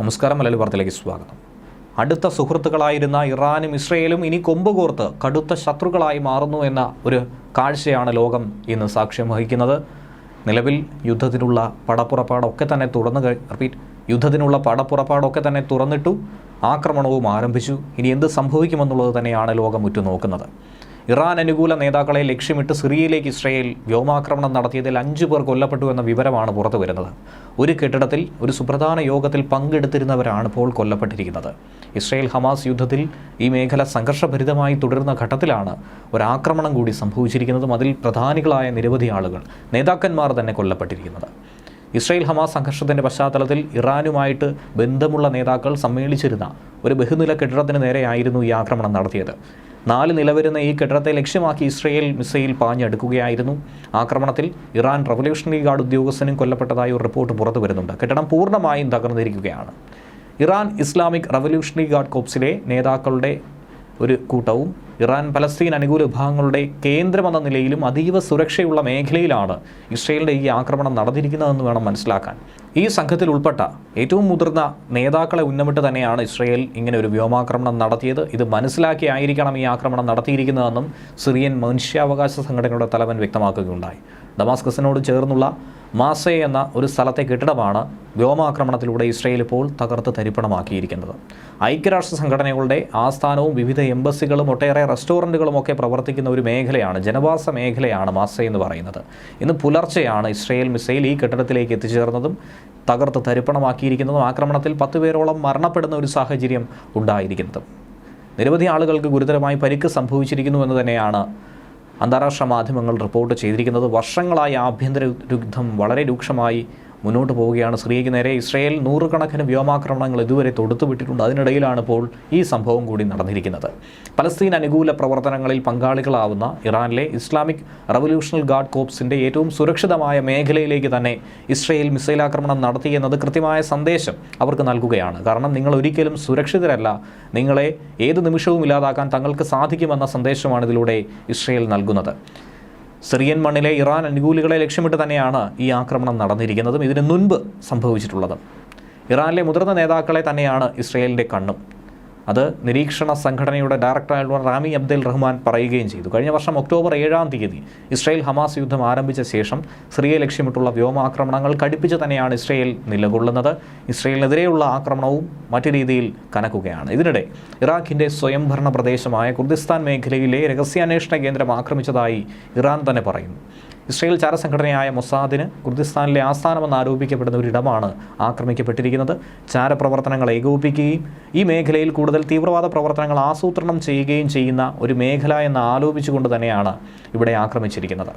നമസ്കാരം മലയാളി വാർത്തയിലേക്ക് സ്വാഗതം. അടുത്ത സുഹൃത്തുക്കളായിരുന്ന ഇറാനും ഇസ്രയേലും ഇനി കൊമ്പ് കോർത്ത് കടുത്ത ശത്രുക്കളായി മാറുന്നു എന്ന ഒരു കാഴ്ചയാണ് ലോകം ഇന്ന് സാക്ഷ്യം വഹിക്കുന്നത്. നിലവിൽ യുദ്ധത്തിനുള്ള പടപ്പുറപ്പാടൊക്കെ തന്നെ തുറന്നു റിപ്പീറ്റ് യുദ്ധത്തിനുള്ള പടപ്പുറപ്പാടൊക്കെ തന്നെ തുറന്നിട്ടു ആക്രമണവും ആരംഭിച്ചു. ഇനി എന്ത് സംഭവിക്കുമെന്നുള്ളത് തന്നെയാണ് ലോകം ഉറ്റുനോക്കുന്നത്. ഇറാൻ അനുകൂല നേതാക്കളെ ലക്ഷ്യമിട്ട് സിറിയയിലേക്ക് ഇസ്രയേൽ വ്യോമാക്രമണം നടത്തിയതിൽ അഞ്ചു പേർ കൊല്ലപ്പെട്ടു എന്ന വിവരമാണ് പുറത്തു വരുന്നത്. ഒരു കെട്ടിടത്തിൽ ഒരു സുപ്രധാന യോഗത്തിൽ പങ്കെടുത്തിരുന്നവരാണ് ഇപ്പോൾ കൊല്ലപ്പെട്ടിരിക്കുന്നത്. ഇസ്രയേൽ ഹമാസ് യുദ്ധത്തിൽ ഈ മേഖല സംഘർഷഭരിതമായി തുടരുന്ന ഘട്ടത്തിലാണ് ഒരാക്രമണം കൂടി സംഭവിച്ചിരിക്കുന്നതും അതിൽ പ്രധാനികളായ നിരവധി ആളുകൾ നേതാക്കന്മാർ തന്നെ കൊല്ലപ്പെട്ടിരിക്കുന്നത്. ഇസ്രയേൽ ഹമാസ് സംഘർഷത്തിന്റെ പശ്ചാത്തലത്തിൽ ഇറാനുമായിട്ട് ബന്ധമുള്ള നേതാക്കൾ സമ്മേളിച്ചിരുന്ന ഒരു ബഹുനില കെട്ടിടത്തിന് നേരെയായിരുന്നു ഈ ആക്രമണം നടത്തിയത്. നാല് നില വരുന്ന ഈ കെട്ടിടത്തെ ലക്ഷ്യമാക്കി ഇസ്രയേൽ മിസൈൽ പാഞ്ഞെടുക്കുകയായിരുന്നു. ആക്രമണത്തിൽ ഇറാൻ റവല്യൂഷണറി ഗാർഡ് ഉദ്യോഗസ്ഥനും കൊല്ലപ്പെട്ടതായി ഒരു റിപ്പോർട്ട് പുറത്തു വരുന്നുണ്ട്. കെട്ടിടം പൂർണമായും തകർന്നിരിക്കുകയാണ്. ഇറാൻ ഇസ്ലാമിക് റവല്യൂഷണറി ഗാർഡ് കോപ്സിലെ നേതാക്കളുടെ ഒരു കൂട്ടവും ഇറാൻ പലസ്തീൻ അനുകൂല വിഭാഗങ്ങളുടെ കേന്ദ്രമെന്ന നിലയിലും അതീവ സുരക്ഷയുള്ള മേഖലയിലാണ് ഇസ്രയേലിന്റെ ഈ ആക്രമണം നടന്നിരിക്കുന്നതെന്ന് വേണം മനസ്സിലാക്കാൻ. ഈ സംഘത്തിൽ ഉൾപ്പെട്ട ഏറ്റവും മുതിർന്ന നേതാക്കളെ ഉന്നമിട്ട് തന്നെയാണ് ഇസ്രയേൽ ഇങ്ങനെ ഒരു വ്യോമാക്രമണം നടത്തിയത്. ഇത് മനസ്സിലാക്കിയായിരിക്കണം ഈ ആക്രമണം നടത്തിയിരിക്കുന്നതെന്നും സിറിയൻ മനുഷ്യാവകാശ സംഘടനയുടെ തലവൻ വ്യക്തമാക്കുകയുണ്ടായി. ഡമാസ്കസിനോട് ചേർന്നുള്ള മാസെ എന്ന ഒരു സ്ഥലത്തെ കെട്ടിടമാണ് വ്യോമാക്രമണത്തിലൂടെ ഇസ്രയേൽ ഇപ്പോൾ തകർത്ത് തരിപ്പണമാക്കിയിരിക്കുന്നത്. ഐക്യരാഷ്ട്ര സംഘടനകളുടെ ആസ്ഥാനവും വിവിധ എംബസികളും ഒട്ടേറെ റെസ്റ്റോറന്റുകളും ഒക്കെ പ്രവർത്തിക്കുന്ന ഒരു മേഖലയാണ് ജനവാസ മേഖലയാണ് മാസെ എന്ന് പറയുന്നത്. ഇന്ന് പുലർച്ചെയാണ് ഇസ്രയേൽ മിസൈൽ ഈ കെട്ടിടത്തിലേക്ക് എത്തിച്ചേർന്നതും തകർത്ത് തരിപ്പണമാക്കിയിരിക്കുന്നതും. ആക്രമണത്തിൽ പത്ത് പേരോളം മരണപ്പെടുന്ന ഒരു സാഹചര്യം ഉണ്ടായിരിക്കുന്നതും. നിരവധി ആളുകൾക്ക് ഗുരുതരമായി പരിക്ക് സംഭവിച്ചിരിക്കുന്നു എന്ന് തന്നെയാണ് അന്താരാഷ്ട്ര മാധ്യമങ്ങൾ റിപ്പോർട്ട് ചെയ്തിരിക്കുന്നത് വർഷങ്ങളായി ആഭ്യന്തര യുദ്ധം വളരെ രൂക്ഷമായി മുന്നോട്ട് പോവുകയാണ്. സിറിയയ്ക്ക് നേരെ ഇസ്രയേൽ നൂറുകണക്കിന് വ്യോമാക്രമണങ്ങൾ ഇതുവരെ തൊടുത്തുവിട്ടിട്ടുണ്ട്. അതിനിടയിലാണ് ഇപ്പോൾ ഈ സംഭവം കൂടി നടന്നിരിക്കുന്നത്. പലസ്തീൻ അനുകൂല പ്രവർത്തനങ്ങളിൽ പങ്കാളികളാവുന്ന ഇറാനിലെ ഇസ്ലാമിക് റവല്യൂഷണൽ ഗാർഡ് കോപ്സിന്റെ ഏറ്റവും സുരക്ഷിതമായ മേഖലയിലേക്ക് തന്നെ ഇസ്രയേൽ മിസൈൽ ആക്രമണം നടത്തി എന്നത് കൃത്യമായ സന്ദേശം അവർക്ക് നൽകുകയാണ്. കാരണം നിങ്ങൾ ഒരിക്കലും സുരക്ഷിതരല്ല. നിങ്ങളെ ഏത് നിമിഷവും ഇല്ലാതാക്കാൻ തങ്ങൾക്ക് സാധിക്കുമെന്ന സന്ദേശമാണ് ഇതിലൂടെ ഇസ്രയേൽ നൽകുന്നത്. സിറിയൻ മണ്ണിലെ ഇറാൻ അനുകൂലികളെ ലക്ഷ്യമിട്ട് തന്നെയാണ് ഈ ആക്രമണം നടന്നിരിക്കുന്നതും ഇതിന് മുൻപ് സംഭവിച്ചിട്ടുള്ളതും. ഇറാനിലെ മുതിർന്ന നേതാക്കളെ തന്നെയാണ് ഇസ്രയേലിന്റെ കണ്ണും. അത് നിരീക്ഷണ സംഘടനയുടെ ഡയറക്ടറായിട്ടുള്ള റാമി അബ്ദുൽ റഹ്മാൻ പറയുകയും ചെയ്തു. കഴിഞ്ഞ വർഷം ഒക്ടോബർ ഏഴാം തീയതി ഇസ്രയേൽ ഹമാസ് യുദ്ധം ആരംഭിച്ച ശേഷം സിറിയയെ ലക്ഷ്യമിട്ടുള്ള വ്യോമാക്രമണങ്ങൾ കടുപ്പിച്ച് തന്നെയാണ് ഇസ്രയേൽ നിലകൊള്ളുന്നത്. ഇസ്രയേലിനെതിരെയുള്ള ആക്രമണവും മറ്റു രീതിയിൽ കനക്കുകയാണ്. ഇതിനിടെ ഇറാഖിന്റെ സ്വയംഭരണ പ്രദേശമായ കുർദിസ്ഥാൻ മേഖലയിലെ രഹസ്യാന്വേഷണ കേന്ദ്രം ആക്രമിച്ചതായി ഇറാൻ തന്നെ പറയുന്നു. ഇസ്രയേൽ ചാരസംഘടനയായ മൊസാദിന് കുർദിസ്ഥാനിലെ ആസ്ഥാനമെന്ന് ആരോപിക്കപ്പെടുന്ന ഒരിടമാണ് ആക്രമിക്കപ്പെട്ടിരിക്കുന്നത്. ചാരപ്രവർത്തനങ്ങൾ ഏകോപിപ്പിക്കുകയും ഈ മേഖലയിൽ കൂടുതൽ തീവ്രവാദ പ്രവർത്തനങ്ങൾ ആസൂത്രണം ചെയ്യുകയും ചെയ്യുന്ന ഒരു മേഖല എന്ന് ആലോപിച്ചുകൊണ്ട് തന്നെയാണ് ഇവിടെ ആക്രമിച്ചിരിക്കുന്നത്.